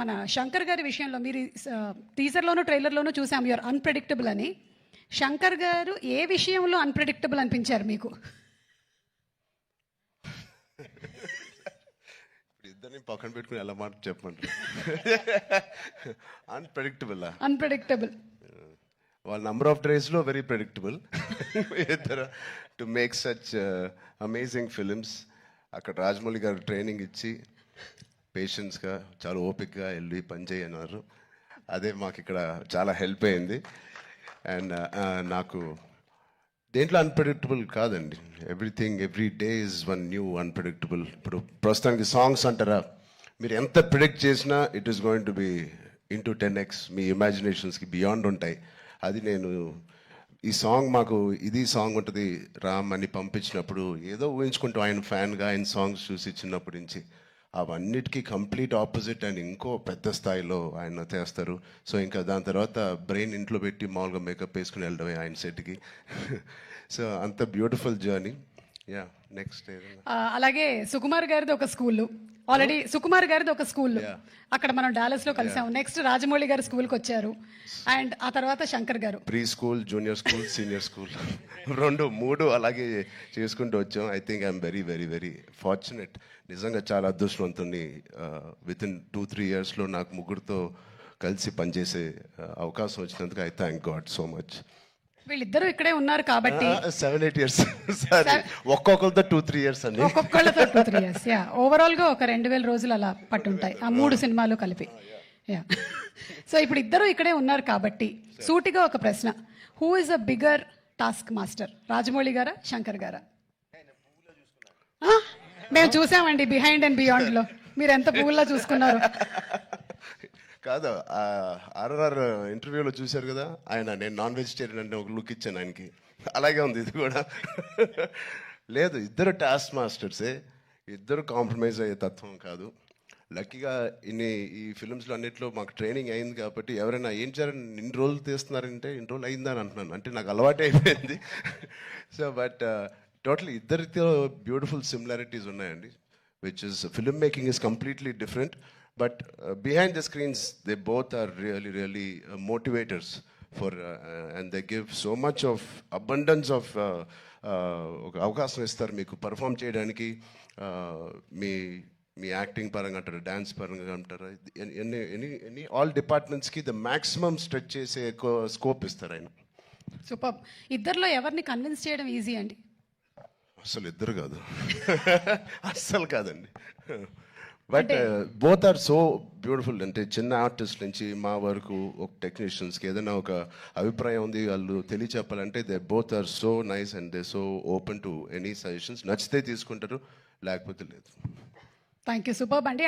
మన శంకర్ గారి విషయంలో మీరు టీజర్లోను ట్రైలర్లోనూ చూసాం. యూఆర్ అన్ప్రెడిక్టబుల్ అని. శంకర్ గారు ఏ విషయంలో అన్ప్రెడిక్టబుల్ అనిపించారు మీకు? ఇద్దరిని పక్కన పెట్టుకుని ఎలా మాట చెప్పంటారు అన్ప్రెడిక్టబుల్? అన్ప్రెడిక్టబుల్. వాళ్ళ నంబర్ ఆఫ్ డేస్లో వెరీ ప్రెడిక్టబుల్ ఇద్దరు to make such amazing films అక్కడ రాజమౌళి గారు ట్రైనింగ్ ఇచ్చి పేషెన్స్గా చాలా ఓపిక్గా వెళ్ళి పని చేయన్నారు అదే మాకు ఇక్కడ చాలా హెల్ప్ అయింది. అండ్ నాకు దేంట్లో అన్ప్రెడిక్టబుల్ కాదండి. Everything every day is one new unpredictable ఇప్పుడు ప్రస్తుతానికి సాంగ్స్ అంటారా? మీరు ఎంత ప్రిడిక్ట్ చేసినా it is going to be into ten x మీ ఇమాజినేషన్స్కి బియాండ్ ఉంటాయి. అది నేను ఈ సాంగ్ మాకు ఇది సాంగ్ ఉంటుంది. రామ్ అని పంపించినప్పుడు ఏదో ఊహించుకుంటూ. ఆయన ఫ్యాన్గా ఆయన సాంగ్స్ చూసి చిన్నప్పటి నుంచి. అవన్నిటికీ కంప్లీట్ ఆపోజిట్ అండ్ ఇంకో పెద్ద స్థాయిలో ఆయన చేస్తారు సో ఇంకా దాని తర్వాత బ్రెయిన్ ఇంట్లో పెట్టి మామూలుగా మేకప్ వేసుకుని వెళ్ళడమే ఆయన సెట్కి. సో అంత బ్యూటిఫుల్ జర్నీ. యా నెక్స్ట్ అలాగే సుకుమార్ గారిది ఒక స్కూల్. ఆల్రెడీ సుకుమార్ గారిది ఒక స్కూల్. అక్కడ మనం డాలస్లో కలిసాం. నెక్స్ట్ రాజమౌళి గారి స్కూల్కి వచ్చారు. అండ్ ఆ తర్వాత శంకర్ గారు. Pre school junior school senior school రెండు మూడు అలాగే చేసుకుంటూ వచ్చాం. I think I'm very very very fortunate నిజంగా చాలా అదృష్టవంతుని విత్ ఇన్ టూ త్రీ ఇయర్స్లో నాకు ముగ్గురితో కలిసి పనిచేసే అవకాశం వచ్చినందుకు I thank god so much వీళ్ళిద్దరూ ఇక్కడే ఉన్నారు కాబట్టి. సెవెన్ ఎయిట్ ఇయర్స్ సారీ ఒక్కొక్కరితో టూ త్రీ ఇయర్స్ అండి. ఒక్కొక్కళ్ళతో టూ త్రీ ఇయర్స్ యా ఓవరాల్గా ఒక రెండు వేల రోజులు అలా పట్టుంటాయి. ఆ మూడు సినిమాలు కలిపి. యా సో ఇప్పుడు ఇద్దరు ఇక్కడే ఉన్నారు కాబట్టి సూటిగా ఒక ప్రశ్న. Who is a bigger task master Rajamouli గారా శంకర్ గారా? మేము చూసామండి బిహైండ్ అండ్ బియాండ్లో. మీరు ఎంత పువ్వుల్లా చూసుకున్నారు? కాదు ఆర్ఆర్ఆర్ ఇంటర్వ్యూలో చూశారు కదా ఆయన నేను నాన్ వెజిటేరియన్ అంటే ఒక లుక్ ఇచ్చాను ఆయనకి. అలాగే ఉంది ఇది కూడా. లేదు ఇద్దరు టాస్క్ మాస్టర్సే ఇద్దరు కాంప్రమైజ్ అయ్యే తత్వం కాదు. లక్కీగా ఇన్ని ఈ ఫిల్మ్స్లో అన్నింటిలో మాకు ట్రైనింగ్ అయింది కాబట్టి ఎవరైనా ఏం చేయాలని ఇన్ని రోజులు తీస్తున్నారంటే ఇన్ని రోజులు అయిందని అంటున్నాను. అంటే నాకు అలవాటు అయిపోయింది. సో బట్ టోటల్ ఇద్దరితో బ్యూటిఫుల్ సిమిలారిటీస్ ఉన్నాయండి which is film making is completely different but behind the screens they both are really really uh, motivators for uh, uh, and they give so much of abundance of uh, uh, ఒక అవకాశం ఇస్తారు మీకు. Perform చేయడానికి uh, మీ మీ acting పరంగా అంటారు dance పరంగా అంటారు ఎన్ని ఎనీ ఎనీ ఆల్ డిపార్ట్మెంట్స్కి ద మ్యాక్సిమం స్ట్రెచ్ చేసే స్కోప్ ఇస్తారు ఆయన. సూపర్ ఇద్దరిలో ఎవరిని కన్విన్స్ చేయడం ఈజీ అండి? అసలు ఇద్దరు కాదు. అస్సలు కాదండి. But both are so beautiful అంటే చిన్న ఆర్టిస్ట్ నుంచి మా వరకు ఒక టెక్నీషియన్స్కి ఏదైనా ఒక అభిప్రాయం ఉంది వాళ్ళు తెలియచెప్పాలంటే they both are so nice and they so open to any suggestions నచ్చితే తీసుకుంటారు లేకపోతే లేదు. థ్యాంక్ యూ సూపర్ అండి